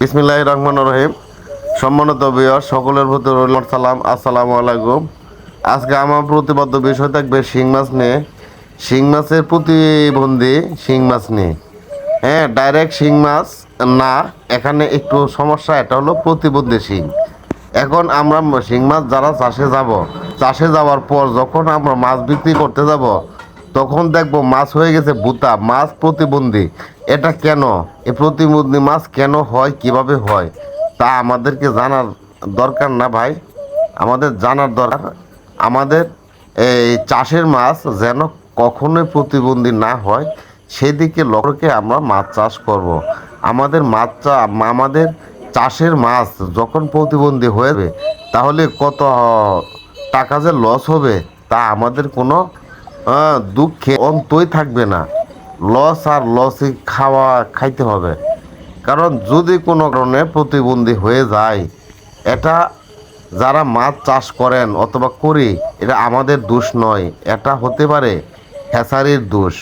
বিসমিল্লাহ রহমান রহিম। সম্মানিত বিয়র সকলের প্রতি রইল সালাম। আসসালামু আলাইকুম। আজকে আমার প্রতিবদ্ধ বিষয় থাকবে শিং মাছ নিয়ে। শিং মাছের প্রতিবন্ধী শিং মাছ নিয়ে। হ্যাঁ ডাইরেক্ট শিং মাছ না, এখানে একটু সমস্যা, এটা হলো প্রতিবন্ধী শিং। এখন আমরা শিং মাছ যারা চাষে যাব, চাষে যাওয়ার পর যখন আমরা মাছ বিক্রি করতে যাব তখন দেখব মাছ হয়ে গেছে বুতা, মাছ প্রতিবন্ধী। এটা কেন? এ প্রতিবন্ধী মাছ কেন হয়, কীভাবে হয়? তা আমাদেরকে জানার দরকার না ভাই। আমাদের জানার দরকার। আমাদের এই চাষের মাছ যেন কখনোই প্রতিবন্ধী না হয়, সেদিকে লক্ষ্যকে আমরা মাছ চাষ করব। আমাদের মাছ আমাদের চাষের মাছ যখন প্রতিবন্ধী হয়ে তাহলে কত টাকা যে লস হবে, তা আমাদের কোনো দুঃখে অন্তই থাকবে না। লস আর লসই খাওয়া খাইতে হবে। কারণ যদি কোনো কারণে প্রতিবন্ধী হয়ে যায়, এটা যারা মাছ চাষ করেন অথবা করি, এটা আমাদের দোষ নয়, এটা হতে পারে হ্যাসারির দোষ।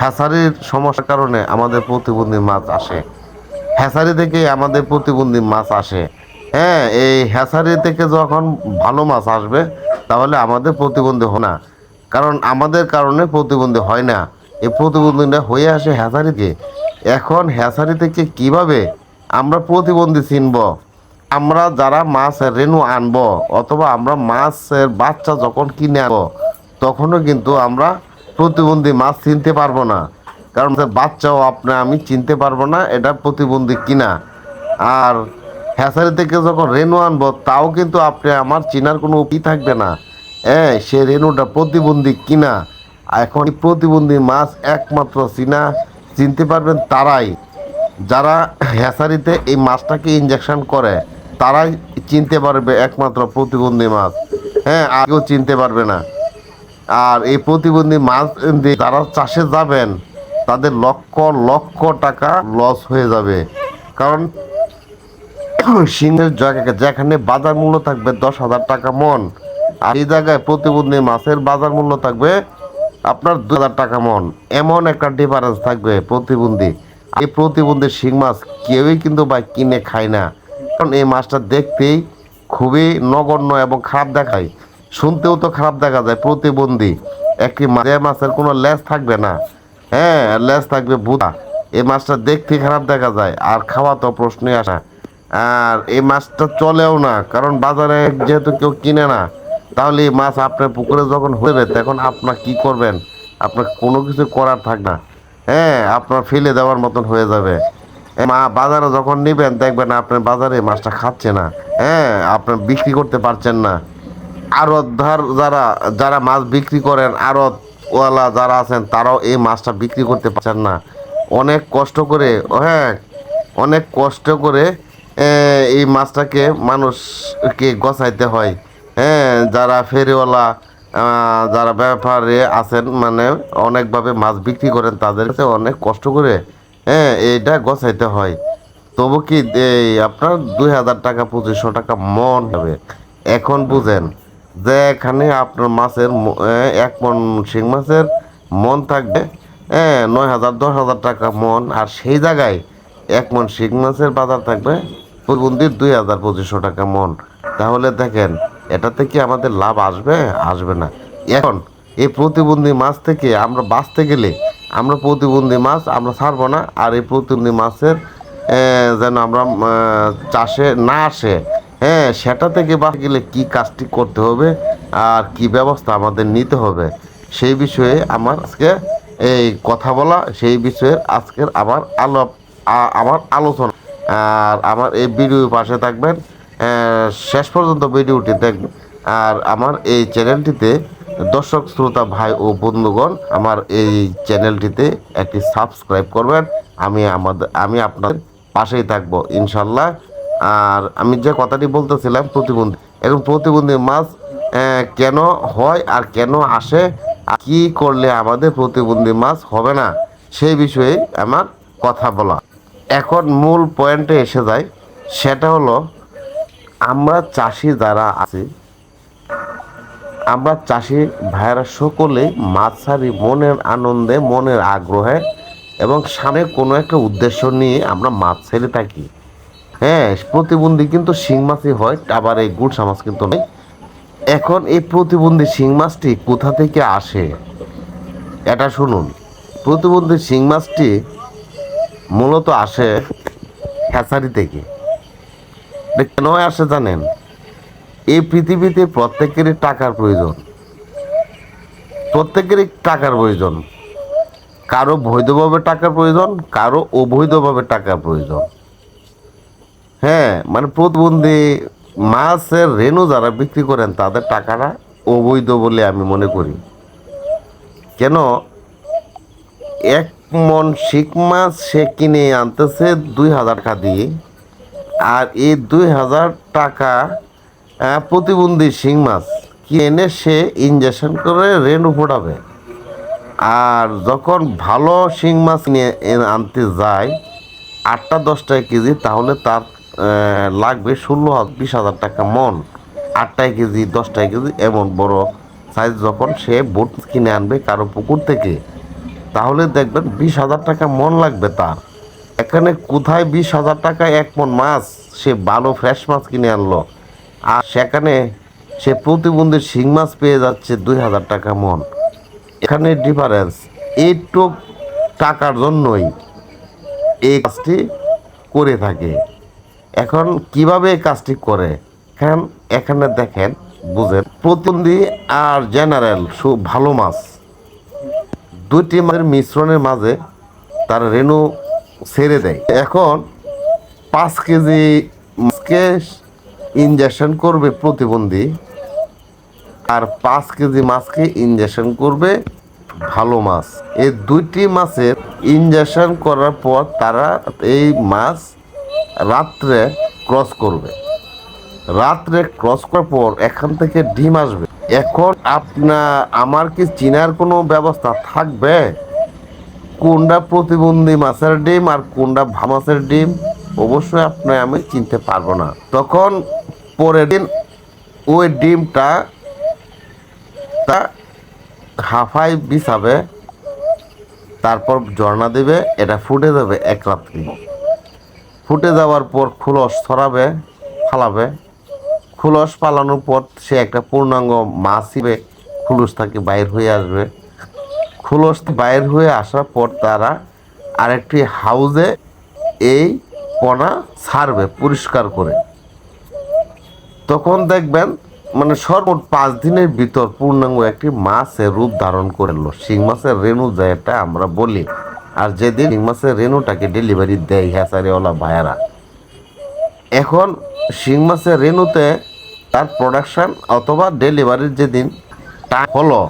হ্যাসারির সমস্যার কারণে আমাদের প্রতিবন্ধী মাছ আসে। হ্যাসারি থেকে আমাদের প্রতিবন্ধী মাছ আসে। হ্যাঁ এই হ্যাসারি থেকে যখন ভালো মাছ আসবে, তাহলে আমাদের প্রতিবন্ধী হয় না। কারণ আমাদের কারণে প্রতিবন্ধী হয় না। এই প্রতিবন্ধীটা হয়ে আসে হ্যাসারিতে। এখন হ্যাসারি থেকে কীভাবে আমরা প্রতিবন্ধী চিনব? আমরা যারা মাছ রেনু আনব অথবা আমরা মাছের বাচ্চা যখন কিনে আনব, তখনও কিন্তু আমরা প্রতিবন্ধী মাছ চিনতে পারব না। কারণ বাচ্চাও আপনি আমি চিনতে পারব না এটা প্রতিবন্ধী কিনা। আর হ্যাসারি থেকে যখন রেনু আনব, তাও কিন্তু আপনি আমার চিনার কোনো উপায় থাকবে না। হ্যাঁ সে রেনুটা প্রতিবন্ধী কিনা? এখন প্রতিবন্ধী মাছ একমাত্র চিনা। চিনতে পারবেন তারাই। যারা হ্যাসারিতে এই মাছটাকে ইঞ্জেকশন করে, তারাই চিনতে পারবে একমাত্র প্রতিবন্ধী মাছ। হ্যাঁ কেউ চিনতে পারবে না। আর এই প্রতিবন্ধী মাছ দিয়ে যারা চাষে যাবেন, তাদের লক্ষ লক্ষ টাকা লস হয়ে যাবে। কারণ সিংহের জায়গা যেখানে বাজার মূল্য থাকবে দশ হাজার টাকা মন আর এই জায়গায় প্রতিবন্ধী মাছের বাজার মূল্য থাকবে আপনার দু হাজার টাকা মন। এমন একটা ডিফারেন্স থাকবে প্রতিবন্ধী। এই প্রতিবন্ধী শিং মাছ কেউই কিন্তু ভাই কিনে খায় না। কারণ এই মাছটা দেখতেই খুবই নগণ্য এবং খারাপ দেখায়। শুনতেও তো খারাপ দেখা যায় প্রতিবন্ধী। একটি মাঝে মাছের কোনো লেজ থাকবে না। হ্যাঁ লেজ থাকবে বুধা এই মাছটা দেখতে খারাপ দেখা যায় আর খাওয়া তো প্রশ্নই আসা। আর এই মাছটা চলেও না, কারণ বাজারে যেহেতু কেউ কিনে না। তাহলে মাছ আপনার পুকুরে যখন হইবে তখন আপনার কি করবেন? আপনার কোনো কিছু করার থাক না। হ্যাঁ আপনার ফেলে দেওয়ার মতন হয়ে যাবে। মা বাজারে যখন নেবেন, দেখবেন আপনার বাজারে মাছটা খাচ্ছে না। হ্যাঁ আপনার বিক্রি করতে পারছেন না। আড়ত ধার যারা যারা মাছ বিক্রি করেন আড়ত ওয়ালা যারা আছেন, তারাও এই মাছটা বিক্রি করতে পারছেন না। অনেক কষ্ট করে হ্যাঁ অনেক কষ্ট করে এই মাছটাকে মানুষকে গছাইতে হয়। হ্যাঁ যারা ফেরিওয়ালা যারা ব্যাপারে আছেন মানে অনেকভাবে মাছ বিক্রি করেন, তাদের কাছে অনেক কষ্ট করে হ্যাঁ এইটা গছাইতে হয়। তবু কি এই আপনার দুই হাজার টাকা, পঁচিশশো টাকা মন হবে? এখন বুঝেন যে এখানে আপনার মাছের এক মন শিং মাছের মন থাকবে হ্যাঁ নয় হাজার, দশ হাজার টাকা মন, আর সেই জায়গায় এক মন শিং মাছের বাজার থাকবে প্রতিবন্ধীর দুই হাজার, পঁচিশশো টাকা মন। তাহলে দেখেন এটাতে কি আমাদের লাভ আসবে? আসবে না। এখন, এই প্রতিবন্ধী মাছ থেকে আমরা বাঁচতে গেলে আমরা প্রতিবন্ধী মাছ আমরা ছাড়বো না, আর এই প্রতিবন্ধী মাছের যেন আমরা চাষে না আসে। হ্যাঁ সেটা থেকে বাঁচতে গেলে কি কাজটি করতে হবে, আর কি ব্যবস্থা আমাদের নিতে হবে, সেই বিষয়ে আমার আজকে এই কথা বলা, সেই বিষয়ে আজকের আমার আলো আমার আলোচনা। আর আমার এই ভিডিও পাশে থাকবেন শেষ পর্যন্ত ভিডিওটি দেখবেন আর আমার এই চ্যানেলটিতে দর্শক, শ্রোতা, ভাই ও বন্ধুগণ, আমার এই চ্যানেলটিতে একটি সাবস্ক্রাইব করবেন। আমি আমাদের আমি আপনাদের পাশেই থাকব, ইনশাল্লাহ। আর আমি যে কথাটি বলতেছিলাম প্রতিবন্ধী এখন প্রতিবন্ধী মাছ কেন হয় আর কেন আসে কি করলে আমাদের প্রতিবন্ধী মাছ হবে না, সেই বিষয়ে আমার কথা বলা। এখন মূল পয়েন্টে এসে যায়, সেটা হলো আমরা চাষি যারা আছি, আমরা চাষি ভাইয়েরা সকলে মাছ ছাড়ি মনের আনন্দে, মনের আগ্রহে এবং সামনে কোনো একটা উদ্দেশ্য নিয়ে আমরা মাছ ছেড়ে থাকি। হ্যাঁ প্রতিবন্ধী কিন্তু শিং মাছই হয়, আবার এই গুলশা মাছ কিন্তু নেই। এখন এই প্রতিবন্ধী শিং মাছটি কোথা থেকে আসে? এটা শুনুন। প্রতিবন্ধী শিং মাছটি মূলত আসে হ্যাচারি থেকে। কেন আসে জানেন, এই পৃথিবীতে প্রত্যেকেরই টাকার প্রয়োজন। প্রত্যেকেরই টাকার প্রয়োজন। কারও বৈধভাবে টাকার প্রয়োজন, কারও অবৈধভাবে টাকার প্রয়োজন। হ্যাঁ মানে প্রতিবন্ধী মাছের রেণু যারা বিক্রি করেন, তাদের টাকাটা অবৈধ বলে আমি মনে করি। কেন? এক মন শিক মাছ সে কিনে আনতেছে দুই হাজার টাকা দিয়ে। আর এই দুই হাজার টাকা প্রতিবন্ধী শিং মাছ কিনে সে ইঞ্জেকশন করে রেণু ফোটাবে? আর যখন ভালো শিং মাছ নিয়ে আনতে যায়, আটটা দশটা কেজি, তাহলে তার লাগবে ষোলো বিশ হাজার টাকা মন। আটটায় কেজি, দশটায় কেজি, এমন বড় সাইজ যখন সে বোট কিনে আনবে কারও পুকুর থেকে। তাহলে দেখবেন বিশ হাজার টাকা মন লাগবে তার। এখানে কোথায় বিশ হাজার টাকা এক মন মাছ? সে ভালো ফ্রেশ মাছ কিনে আনলো। আর সেখানে সে প্রতিবন্ধী শিং মাছ পেয়ে যাচ্ছে দুই হাজার টাকা মন। এখানে ডিফারেন্স এইটুক টাকার জন্যই এই কাজটি করে থাকে। এখন কীভাবে এই কাজটি করে? এখন এখানে দেখেন, বুঝেন, প্রতিবন্ধী আর জেনারেল সু ভালো মাছ। দুইটি মাছের মিশ্রণের মাঝে তার রেণু ছেড়ে দেয়। এখন পাঁচ কেজি মাছকে ইঞ্জেকশন করবে প্রতিবন্ধী আর পাঁচ কেজি মাছকে ইঞ্জেকশন করবে ভালো মাছ। এই দুইটি মাছের ইঞ্জেকশন করার পর তারা এই মাছ রাত্রে ক্রস করবে। রাত্রে ক্রস করার পর এখান থেকে ডিম আসবে। এখন আপনার, আমার কি চিনার কোনো ব্যবস্থা থাকবে? কোনটা প্রতিবন্ধী মাছের ডিম আর কোনটা ভা মাছের ডিম, অবশ্যই আপনি আমি চিনতে পারব না। তখন পরের দিন ওই ডিমটা তা হাফাই বিছাবে, তারপর ঝর্ণা দেবে, এটা ফুটে যাবে এক রাত্রি। ফুটে যাওয়ার পর খুলস ছড়াবে, ফালাবে। খুলস পালানোর পর সে একটা পূর্ণাঙ্গ মাছ হিসেবে খুলস থেকে বাইর হয়ে আসবে। খুলস বাইর হয়ে আসার পর তারা আরেকটি হাউজে এই পোনা ছাড়বে পরিষ্কার করে। তখন দেখবেন মানে সর্বমোট পাঁচ দিনের ভিতর পূর্ণাঙ্গ একটি মাছের রূপ ধারণ করল শিং মাছের রেণু যেটা আমরা বলি। আর যেদিন শিং মাছের রেণুটাকে ডেলিভারি দেয় হ্যাচারিওয়ালা ভাইয়ারা। এখন শিং মাছের রেণুতে তার প্রোডাকশন অথবা ডেলিভারির যেদিন টাইম হলো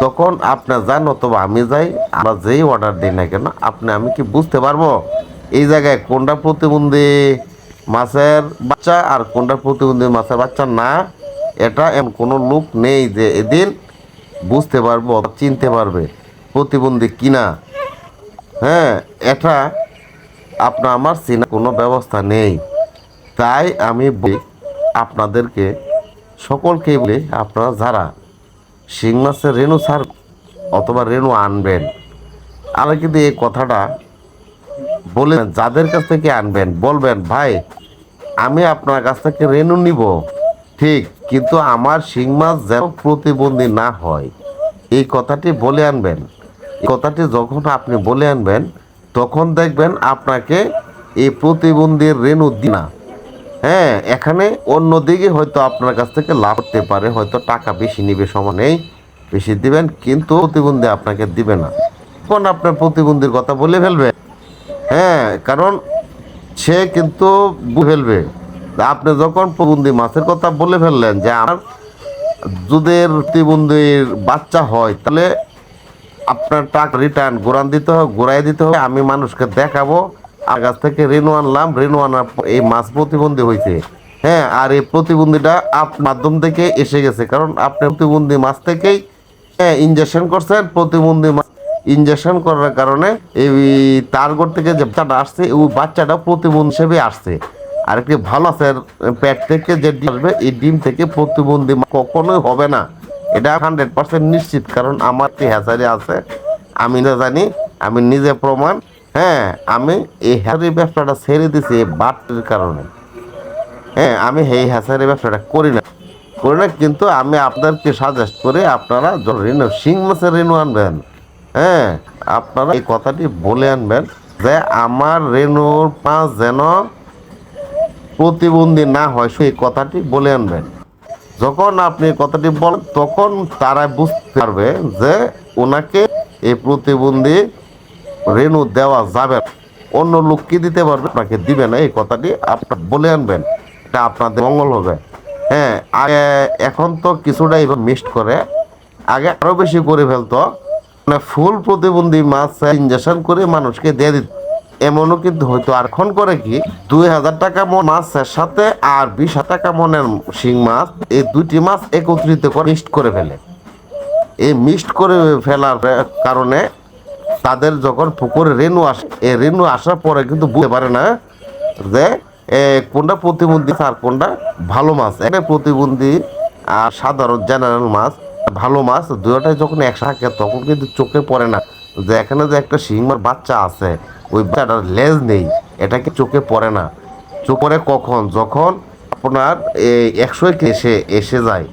তখন আপনার যান অথবা আমি যাই, আমরা যেই অর্ডার দিই না কেন, আপনি আমি কি বুঝতে পারব? এই জায়গায় কোনটা প্রতিবন্ধী মাছের বাচ্চা আর কোনটা প্রতিবন্ধী মাছের বাচ্চা না, এটা এমন কোনো লোক নেই যে এদিন বুঝতে পারব চিনতে পারবে প্রতিবন্ধী কিনা। হ্যাঁ এটা আপনার আমার চেনা কোনো ব্যবস্থা নেই। তাই আমি আপনাদেরকে সকলকে বলি, আপনারা যারা শিং মাছের রেণু ছাড় অথবা রেণু আনবেন। আর কিন্তু এই কথাটা বলে যাদের কাছ থেকে আনবেন, বলবেন, ভাই, আমি আপনার কাছ থেকে রেণু নিব। ঠিক, কিন্তু আমার শিং মাছ যেন প্রতিবন্ধী না হয়। এই কথাটি বলে আনবেন। এই কথাটি যখন আপনি বলে আনবেন, তখন দেখবেন আপনাকে এই প্রতিবন্ধীর রেণু দি না। হ্যাঁ এখানে অন্যদিকে হয়তো আপনার কাছ থেকে লাভ করতে পারে, হয়তো টাকা বেশি নিবে, সময় নেই, বেশি দিবেন, কিন্তু প্রতিবন্ধী আপনাকে দিবে না। কোন আপনার প্রতিবন্ধীর কথা বলে ফেলবে? হ্যাঁ কারণ সে কিন্তু ফেলবে। আপনি যখন প্রতিবন্ধী মাছের কথা বলে ফেললেন যে আমার দুধের প্রতিবন্ধীর বাচ্চা হয়, তাহলে আপনার টাকা রিটার্ন গোরান দিতে হবে গোড়াই দিতে হবে, আমি মানুষকে দেখাবো আর কাছ থেকে রেনু আনলাম রেনু আনার এই মাছ প্রতিবন্ধী হয়েছে হ্যাঁ আর এই প্রতিবন্ধীটা আপ মাধ্যম থেকে এসে গেছে। কারণ আপনি প্রতিবন্ধী মাছ থেকেই হ্যাঁ ইঞ্জেকশন করছেন। প্রতিবন্ধী মাছ ইঞ্জেকশন করার কারণে এই তারগড় থেকে যে বাচ্চাটা আসছে ওই বাচ্চাটা প্রতিবন্ধী হিসেবে আসছে। আর একটি ভালো আছে, পেট থেকে যে ডিম আসবে, এই ডিম থেকে প্রতিবন্ধী কখনোই হবে না। এটা হান্ড্রেড পার্সেন্ট নিশ্চিত। কারণ আমার একটি হ্যাচারি আছে, আমি না জানি, আমি নিজে প্রমাণ হ্যাঁ আমি এই হ্যাচারি ব্যবসাটা ছেড়ে দিছি বাটের কারণে। হ্যাঁ আমি এই হ্যাচারি ব্যবসাটা করি না। করি না, কিন্তু আমি আপনাদেরকে সাজেস্ট করে, আপনারা রেনু, শিং মাছের রেনু আনবেন হ্যাঁ আপনারা এই কথাটি বলে আনবেন যে আমার রেনুর পাঁচ যেন প্রতিবন্ধী না হয়, সেই কথাটি বলে আনবেন। যখন আপনি কথাটি বলেন, তখন তারা বুঝতে পারবে যে ওনাকে এই প্রতিবন্ধী রেনু দেওয়া যাবে অন্য লোক কি দিতে পারবে? আপনাকে দিবে না, এই কথাটি আপনার বলে আনবেন। এটা আপনাদের মঙ্গল হবে। হ্যাঁ আগে এখন তো কিছুটা এবার মিক্সড করে, আগে আরও বেশি করে ফেলতো। মানে ফুল প্রতিবন্ধী মাছ ইঞ্জেকশন করে মানুষকে দিয়ে দিত। এমনও কিন্তু হয়তো আর এখন করে কি, দুই হাজার টাকা মন মাছের সাথে আর বিশ হাজার টাকা মনের শিং মাছ, এই দুইটি মাছ একত্রিত করে মিক্সড করে ফেলে। এই মিক্সড করে ফেলার কারণে তাদের যখন পুকুরে রেনু আসে রেনু আসার পরে কিন্তু বুঝতে পারে না যে কোনটা প্রতিবন্ধী আর কোনটা ভালো মাছ। একটা প্রতিবন্ধী আর সাধারণ জেনারেল মাছ, ভালো মাছ দুটাই যখন একসাথে তখন কিন্তু চোখে পড়ে না। যে এখানে যে একটা শিংমার বাচ্চা আছে, ওই বাচ্চাটার লেজ নেই এটাকে চোখে পড়ে না। চোখ পড়ে কখন? যখন আপনার একশো এসে এসে যায়।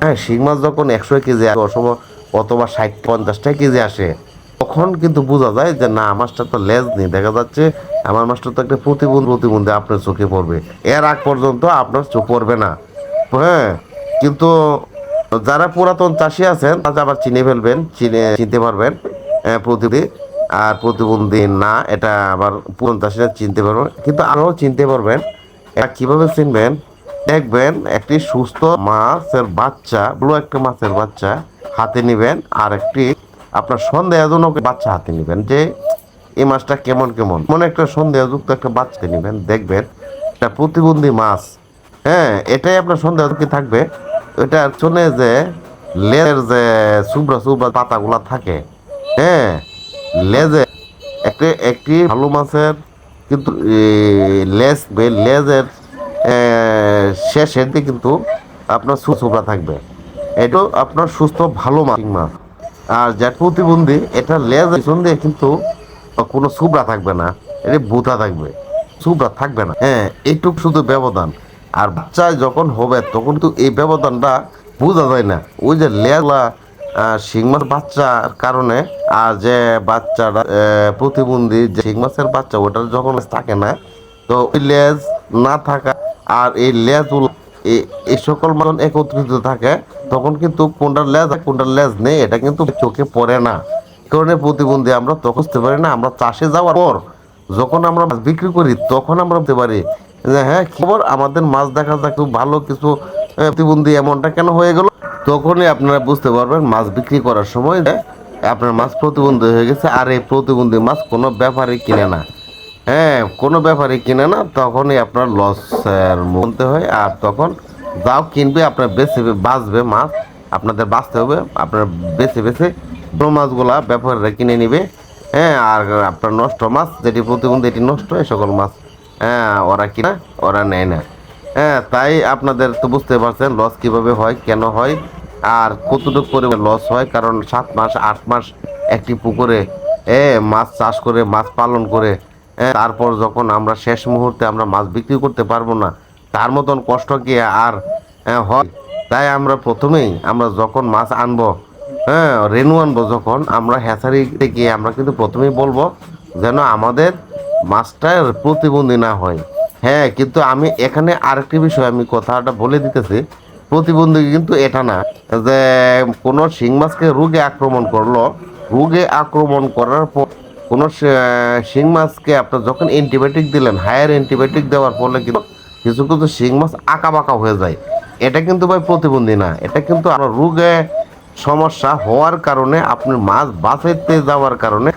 হ্যাঁ শিং মাছ যখন একশো কেজি অথবা অথবা ষাট পঞ্চাশটা কেজি আসে তখন কিন্তু বোঝা যায় যে না মাছটা তো লেজ নেই। দেখা যাচ্ছে আমার মাছটা তো একটা প্রতিবন্ধ প্রতিবন্ধী আপনার চোখে পড়বে। এর আগ পর্যন্ত আপনার চোখ পড়বে না। হ্যাঁ কিন্তু যারা পুরাতন চাষি আছেন তারা আবার চিনে ফেলবেন চিনে চিনতে পারবেন আহ, প্রতিবন্ধী। আর প্রতিবন্ধী না এটা আবার পুরাতন চাষিরা চিনতে পারবেন কিন্তু আরও চিনতে পারবেন এটা কীভাবে চিনবেন? দেখবেন একটি সুস্থ মাছের বাচ্চা বড় একটা মাছের বাচ্চা হাতে নেবেন আর একটি আপনার সন্দেহজনক বাচ্চা হাতে নেবেন যে এই মাছটা কেমন কেমন। মনে একটা সন্দেহযুক্ত একটা বাচ্চা নেবেন, দেখবেন এটা প্রতিবন্ধী মাছ। হ্যাঁ এটাই আপনার সন্দেহ কি থাকবে। এটা চলে যে লেজের যে সুবরা সুবরা পাতাগুলা থাকে হ্যাঁ লেজে একটি একটি ভালো মাছের কিন্তু লেজ লেজের শেষের দিকে কিন্তু আপনার সুসুপড়া থাকবে। এটা আপনার সুস্থ, ভালো মাছ মাছ। আর যে প্রতিবন্ধী, এটা লেজ দিয়ে কিন্তু কোনো সুবরা থাকবে না, এটা বুথা থাকবে, সুবরা থাকবে না। হ্যাঁ এইটুক শুধু ব্যবধান। আর বাচ্চায় যখন হবে, তখন তো এই ব্যবধানটা বোঝা যায় না। ওই যে লেলা শিং মাছ বাচ্চার কারণে, আর যে বাচ্চাটা প্রতিবন্ধী যে শিং মাছের বাচ্চা, ওটার যখন থাকে না, তো ওই লেজ না থাকা, আর এই লেজ এই সকল মানুষ একত্রিত থাকে তখন কিন্তু কোনটার লেজ কোনটার লেজ নেই, এটা কিন্তু চোখে পড়ে না। কারণে প্রতিবন্ধী আমরা তখন বুঝতে পারি না, আমরা চাষে যাওয়ার পর যখন আমরা মাছ বিক্রি করি, তখন আমরা বলতে পারি যে হ্যাঁ খবর? আমাদের মাছ দেখা যাক ভালো কিছু প্রতিবন্ধী এমনটা কেন হয়ে গেল? তখনই আপনারা বুঝতে পারবেন মাছ বিক্রি করার সময় আপনার মাছ প্রতিবন্ধী হয়ে গেছে আর এই প্রতিবন্ধী মাছ কোনো ব্যাপারই কিনে না। হ্যাঁ কোনো ব্যাপারে কিনে না, তখনই আপনার লসের মনতে হয় আর তখন যাও, কিনবে, আপনার বেছে বাঁচবে মাছ, আপনাদের বাঁচতে হবে, আপনার বেছে বেছে বড় মাছগুলা ব্যাপারীরা কিনে নিবে। হ্যাঁ আর আপনার নষ্ট মাছ, যেটি প্রতিবন্ধী, এটি নষ্ট এই সকল মাছ। হ্যাঁ ওরা কিনা, ওরা নেয় না। হ্যাঁ তাই আপনাদের তো বুঝতে পারছেন লস কীভাবে হয়, কেন হয়, আর কতটুকু পরিমাণ লস হয়, কারণ সাত মাস, আট মাস একটি পুকুরে, এ, মাছ চাষ করে, মাছ পালন করে তারপর যখন আমরা শেষ মুহূর্তে আমরা মাছ বিক্রি করতে পারব না, তার মতন কষ্ট কি আর হয় তাই আমরা প্রথমেই আমরা যখন মাছ আনব হ্যাঁ রেনু আনব যখন, আমরা হ্যাচারিতে গিয়ে আমরা কিন্তু প্রথমেই বলব যেন আমাদের মাছটার প্রতিবন্ধী না হয়। হ্যাঁ কিন্তু আমি এখানে আরেকটি বিষয় আমি কথাটা বলে দিতেছি। প্রতিবন্ধী কিন্তু এটা না, যে কোনো শিং মাছকে রোগে আক্রমণ করল, রোগে আক্রমণ করার পর কোনো শিং মাছকে আপনার যখন অ্যান্টিবায়োটিক দিলেন হায়ার অ্যান্টিবায়োটিক দেওয়ার ফলে কিন্তু কিছু কিছু শিং মাছ আঁকা বাঁকা হয়ে যায়। এটা কিন্তু ভাই প্রতিবন্ধী না, এটা কিন্তু আমার রোগে সমস্যা হওয়ার কারণে, আপনি মাছ বাঁচাইতে যাওয়ার কারণে,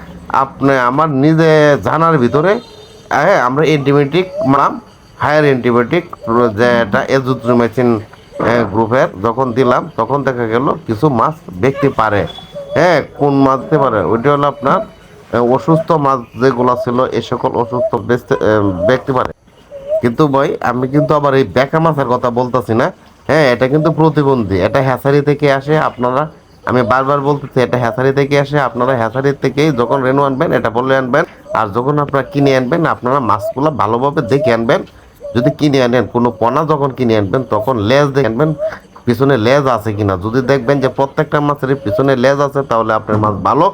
আপনি আমার নিজে জানার ভিতরে হ্যাঁ আমরা অ্যান্টিবায়োটিক মারাম হায়ার অ্যান্টিবায়োটিক যেটা এজুথ্রোমাইসিন গ্রুপের যখন দিলাম, তখন দেখা গেল কিছু মাছ দেখতে পারে। হ্যাঁ কোন মাছ দিতে পারে? ওইটা হলো আপনার অসুস্থ মাছ যেগুলো ছিল এই সকল অসুস্থ দেখতে পারে। কিন্তু ভাই, আমি কিন্তু আবার এই বেকা মাছের কথা বলতেছি না। হ্যাঁ এটা কিন্তু প্রতিবন্ধী। এটা হ্যাচারি থেকে আসে, আপনারা, আমি বারবার বলতেছি, এটা হ্যাচারি থেকে আসে, আপনারা হ্যাচারি থেকেই যখন রেনু আনবেন, এটা বলে আনবেন, আর যখন আপনারা কিনে আনবেন, আপনারা মাছগুলো ভালোভাবে দেখে আনবেন। যদি কিনে আনেন, কোনো পোনা যখন কিনে আনবেন, তখন লেজ দেখে আনবেন, পিছনে লেজ আছে কিনা। যদি দেখবেন যে প্রত্যেকটা মাছের পিছনে লেজ আছে, তাহলে আপনার মাছ ভালো।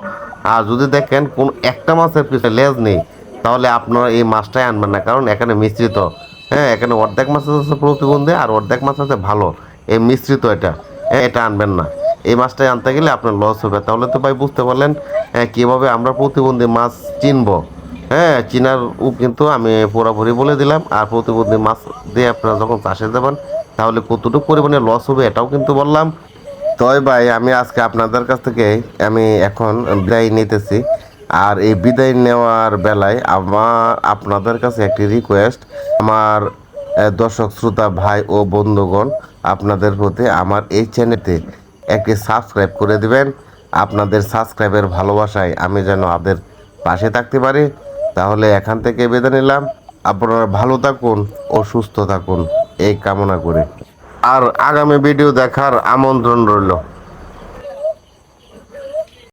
আর যদি দেখেন কোন একটা মাছের পিছনে লেজ নেই, তাহলে আপনারা এই মাছটাই আনবেন না, কারণ এখানে মিশ্রিত। হ্যাঁ এখানে অর্ধেক মাছ আছে প্রতিবন্ধী আর অর্ধেক মাছ আছে ভালো। এই মিশ্রিত এটা। হ্যাঁ, এটা আনবেন না। এই মাছটাই আনতে গেলে আপনার লস হবে। তাহলে তো ভাই বুঝতে পারলেন হ্যাঁ, কীভাবে আমরা প্রতিবন্ধী মাছ চিনবো। হ্যাঁ চিনার ও কিন্তু আমি পুরোপুরি বলে দিলাম। আর প্রতিবন্ধী মাছ দিয়ে আপনারা যখন চাষে যাবেন তাহলে কতটুকু পরিমাণে লস হবে এটাও কিন্তু বললাম। তয় ভাই আমি আজকে আপনাদের কাছ থেকে আমি এখন বিদায় নিতেছি। আর এই বিদায় নেওয়ার বেলায় আমার, আপনাদের কাছে একটি রিকোয়েস্ট আমার দর্শক, শ্রোতা, ভাই ও বন্ধুগণ, আপনাদের প্রতি আমার এই চ্যানেলতে একটি সাবস্ক্রাইব করে দিবেন। আপনাদের সাবস্ক্রাইবের ভালোবাসায় আমি যেন আপনাদের পাশে থাকতে পারি। তাহলে এখান থেকে বেঁধে নিলাম। আপনারা ভালো থাকুন ও সুস্থ থাকুন। এই কামনা করে। আর আগামী ভিডিও দেখার আমন্ত্রণ রইল।